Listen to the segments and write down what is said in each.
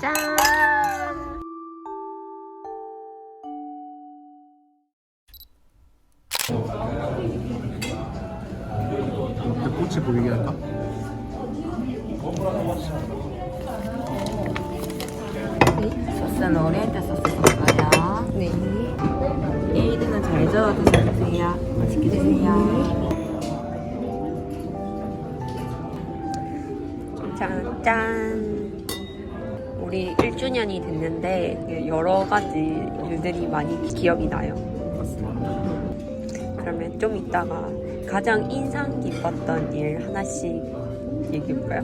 짠. 그 꽃이 보이게 할까? 소스는 오리엔탈 소스 섞어요. 네. 에이드는 잘 저어 드셔주세요. 맛있게 드세요. 짠, 짠. 우리 1주년이 됐는데 여러 가지 일들이 많이 기억이 나요. 그러면 좀 이따가 가장 인상 깊었던 일 하나씩 얘기해볼까요?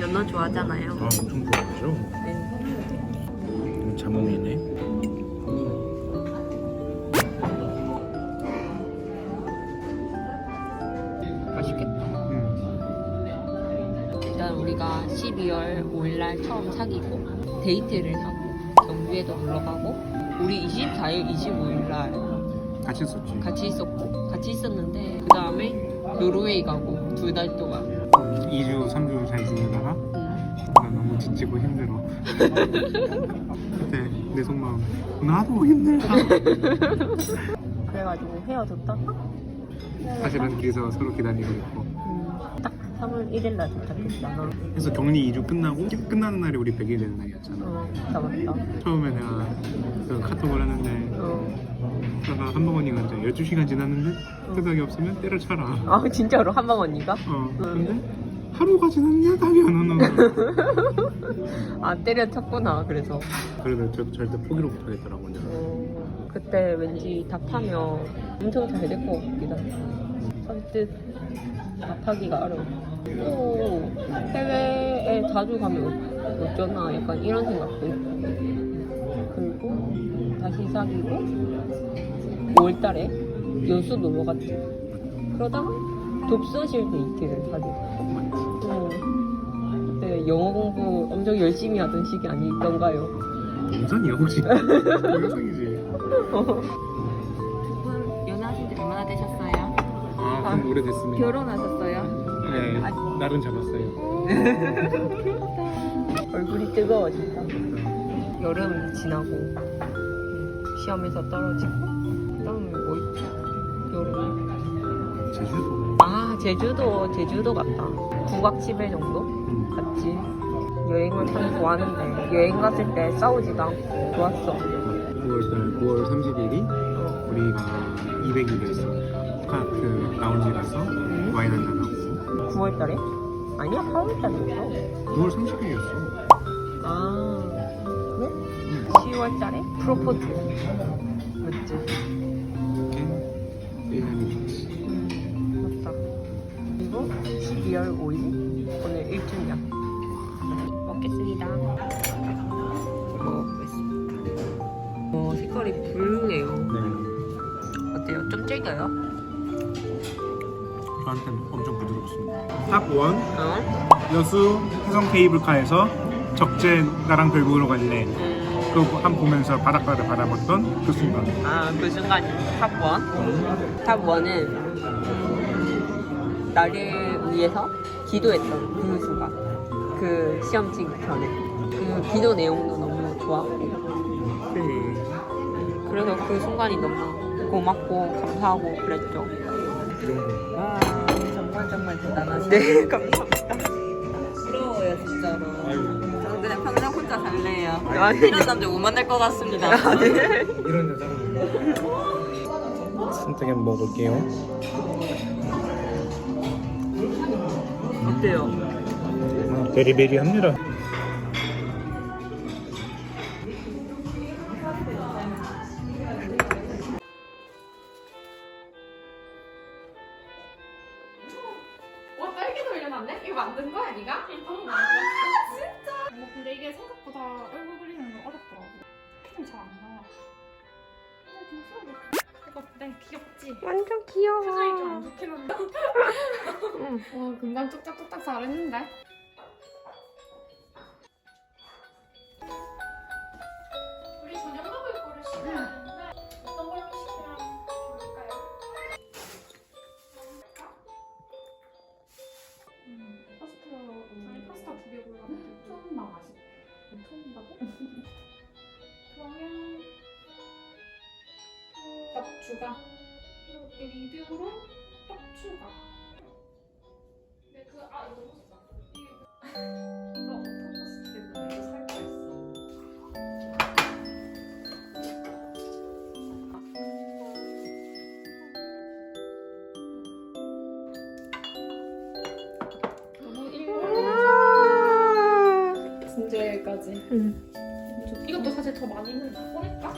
연어 좋아하잖아요. 아 엄청 좋아하죠? 네. 자몽이네 일단 우리가 12월 5일날 처음 사귀고 데이트를 하고 경주에도 놀러 가고 우리 24일, 25일날 같이 있었지. 같이 있었고 같이 있었는데 그 다음에 노르웨이 가고 두 달 동안. 2주 3주 잘 지내다가 음, 나 너무 지치고 힘들어. 그때 내 속마음 나도 힘들다. 그래가지고 헤어졌다가 사실은 뒤에서 서로 기다리고 있고. 음, 딱 3월 1일날 도착했잖아. 그래서 격리 2주 끝나고 끝나는 날이 우리 100일 되는 날이었잖아 어, 맞다 맞다. 처음에 내가 그 카톡을 하는데 어. 내가 한방 언니가 이제 12시간 지났는데 끄덕이 없으면 때려쳐라 아 진짜로 한방 언니가? 어 근데 하루가 지났냐 답이 안 오는 거야 아 때려쳤구나 그래서. 그래도 저, 절대 포기를 못 하겠더라고요 어, 그때 왠지 답하면 엄청 잘 될 것 같기도 해. 선 뜻 답하기가 어려워. 또 해외에 자주 가면 어쩌나 약간 이런 생각도 있고. 그리고 다시 사귀고 5월달에 여수 놀러 갔지. 그러다가 독서실 데이트를 사귀고. 응. 그때 영어 공부 엄청 열심히 하던 시기 아니던가요? 영상이야 혹시? 영상이지 아 그럼 오래됐습니다 결혼하셨어요? 네 날은 잡았어요 얼굴이 뜨거워 진짜. 여름 지나고 시험에서 떨어지고 그다음에 뭐 있지? 여름. 제주도 아 제주도 제주도 갔다. 9박 10일 정도 음. 갔지. 여행을 참 좋아하는데 여행 갔을 때 싸우지도 않고 좋았어. 9월 달 9월 30일이 어. 우리가 200일이었어 축하 그 라운지 가서 음. 와인 한잔 하고 9월달에? 아니야 8월달이었어. 9월 30일이었어 아 그래? 10월달에 프로포즈. 맞지? 이렇게 1년이 좋지 음, 맞다. 그리고 12월 5일 오늘 1주년 먹겠습니다. 먹겠습니다. 어 색깔이 붉네요. 네 어때요? 좀 질겨요? 저한테는 엄청 부드럽습니다 탑1 어? 여수 해성 케이블카에서 적재 나랑 별 보러 갈래 음, 그거 한 보면서 바닷가를 바라봤던 그 순간 아 그 순간이 탑1. 탑1은 나를 위해서 기도했던 그 순간. 그 시험 치기 전에. 그 기도 내용도 너무 좋았고. 네. 그래서 그 순간이 너무 고맙고 감사하고 그랬죠. 와 정말 정말 대단하시네. 네 감사합니다. 부러워요 진짜로. 저는 그냥 평생 혼자 살래요. 이런 남자 못 만날 것 같습니다. 네. 이런 여자는 선택 한번 먹을게요 어때요? 베리베리 합니다 돌려놨네? 이거 만든 거야 네가? 응 아, 진짜? 뭐 근데 이게 생각보다 얼굴 그리는 거 어렵더라고 핀이 잘안 나와 근데 괜찮아 이거 네 귀엽지? 완전 표정이 좀 귀여워. 안 좋긴 한데 응. 와 금방 뚝딱뚝딱 잘했는데 추가. 이렇게 리뷰로 떡 추가. 근데 그, 아, 이거 너무 좋다. 이게 너 오토포스 때문에 이거 살 거였어. 너무 일본 진짜 여기까지. 응. 이것도 사실 더 많이 있는데 꺼낼까?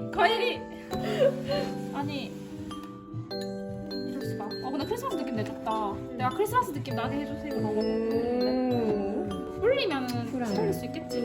아니 과일이. 아니 이럴 수가. 어 근데 크리스마스 느낌 내줬다. 내가 크리스마스 느낌 나게 해주세요. 음. 올리면은 그래. 살릴 수 있겠지.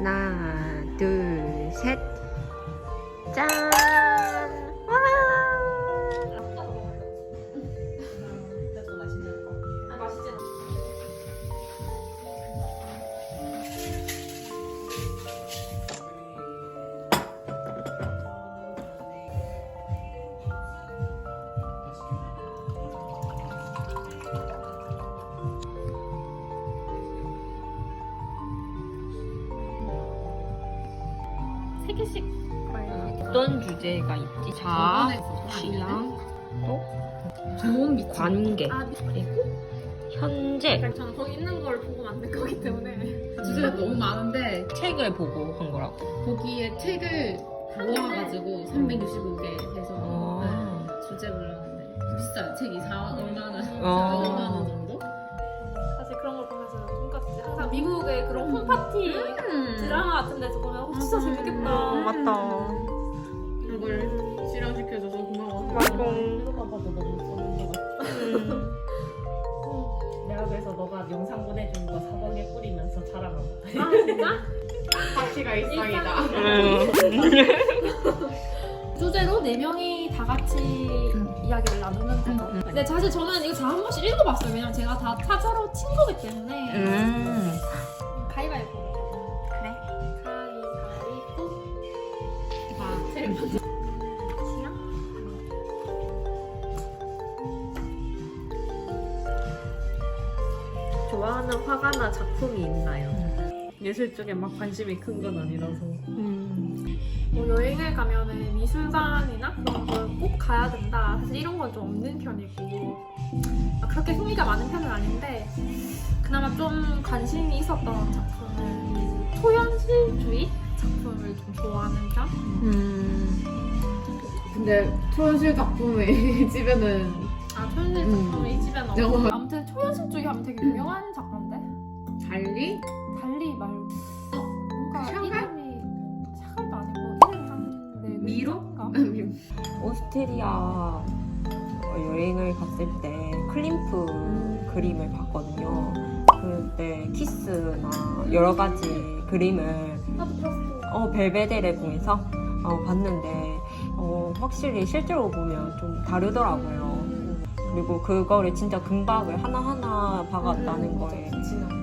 하나, 둘, 셋. 짠! 어떤 주제가 있지? 자, 취향, 좋은 밑 관계, 아, 그리고 현재. 저는 거기 있는 걸 보고 만든 거기 때문에. 주제가 너무 많은데 책을 보고 한 거라고. 거기에 책을 모아가지고 365개 해서 어. 네, 주제 불렀는데. 비싸요. 책이 4만 얼마나 어. 4만 원 정도? 사실 그런 걸 보면서 꿈같지 항상 미국의 그런 홈파티 드라마 같은 데서 보면 어, 진짜 재밌겠다. 음, 맞다. 이걸 실현시켜줘서 고마워. 음. 내가 그래서 너가 영상 보내준 거 사방에 뿌리면서 자랑하고. 아 진짜? 파티가 일상이다 음. 주제로 네 명이 다 같이 이야기를 나누는 거. 음. 근데 사실 저는 이거 다 한 번씩 읽어봤어요. 왜냐면 제가 다 타자로 친 거기 때문에. 음. 가위바위보. 좋아하는 화가나 작품이 있나요? 예술 쪽에 막 관심이 큰 건 아니라서. 음. 뭐 여행을 가면은 미술관이나 그런 걸 꼭 가야 된다. 사실 이런 건 좀 없는 편이고 아, 그렇게 흥미가 많은 편은 아닌데 그나마 좀 관심이 있었던 작품은 이 초현실주의 작품을 좀 좋아하는 편. 음. 근데 초현실 작품의 집에는 아 초현실 음. 작품은 이 집에는 없고 영화. 아무튼 초현실주의 하면 되게 유명한 작가인데 달리 달리 말고 뭔가 샤갈? 이름이 샤갈도 아니고 이름이 한 네 미로? 글자인가? 오스트리아 어, 여행을 갔을 때 클림프 그림을 봤거든요. 그때 키스나 여러 가지 그림을 나도 봤어. 어, 벨베데레 궁에서 어, 봤는데 어, 확실히 실제로 보면 좀 다르더라고요. 그리고 그거를 진짜 금박을 하나하나 박았다는 거에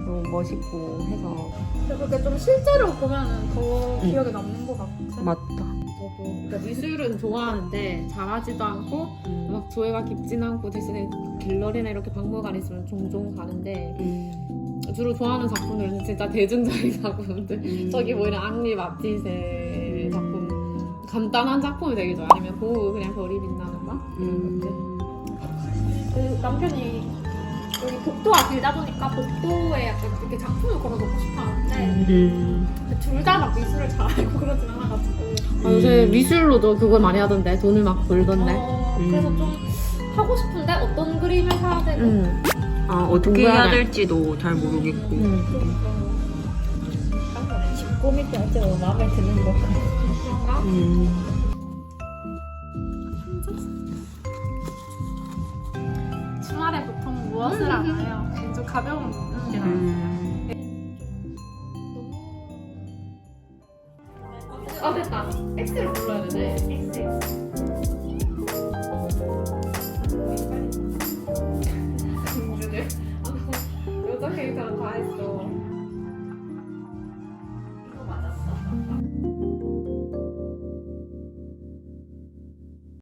너무 멋있고 해서 그게 좀 실제로 보면은 더 음. 기억에 남는 것 같아. 맞다. 그러니까 미술은 좋아하는데 잘하지도 않고 막 조예가 깊진 않고 대신에 갤러리나 이렇게 박물관 있으면 종종 가는데 음. 주로 좋아하는 작품들은 진짜 대중적인 작품들 음. 저기 보이는 앙리 마티세 작품 간단한 작품이 되게 좋아 아니면 고우 그냥 별이 빛나는 밤 이런 것들 음. 그 남편이 여기 복도가 길다 보니까 복도에 약간 이렇게 작품을 걸어놓고 싶어 하는데 음. 둘 다 막 미술을 잘 알고 그러진 않아가지고 아, 요새 미술로도 그거 많이 하던데 돈을 막 벌던데. 어, 음. 그래서 좀 하고 싶은데 어떤 그림을 사야 되고 음. 아 어떻게 해야 돼. 될지도 잘 모르겠고. 음. 집 꾸밀 때 어째 뭐 마음에 드는 거 그런가? 음. 무엇을 하나요? 좀 가벼운 게 나아요. 음. 아 됐다. X를 불러야 되네. X. 공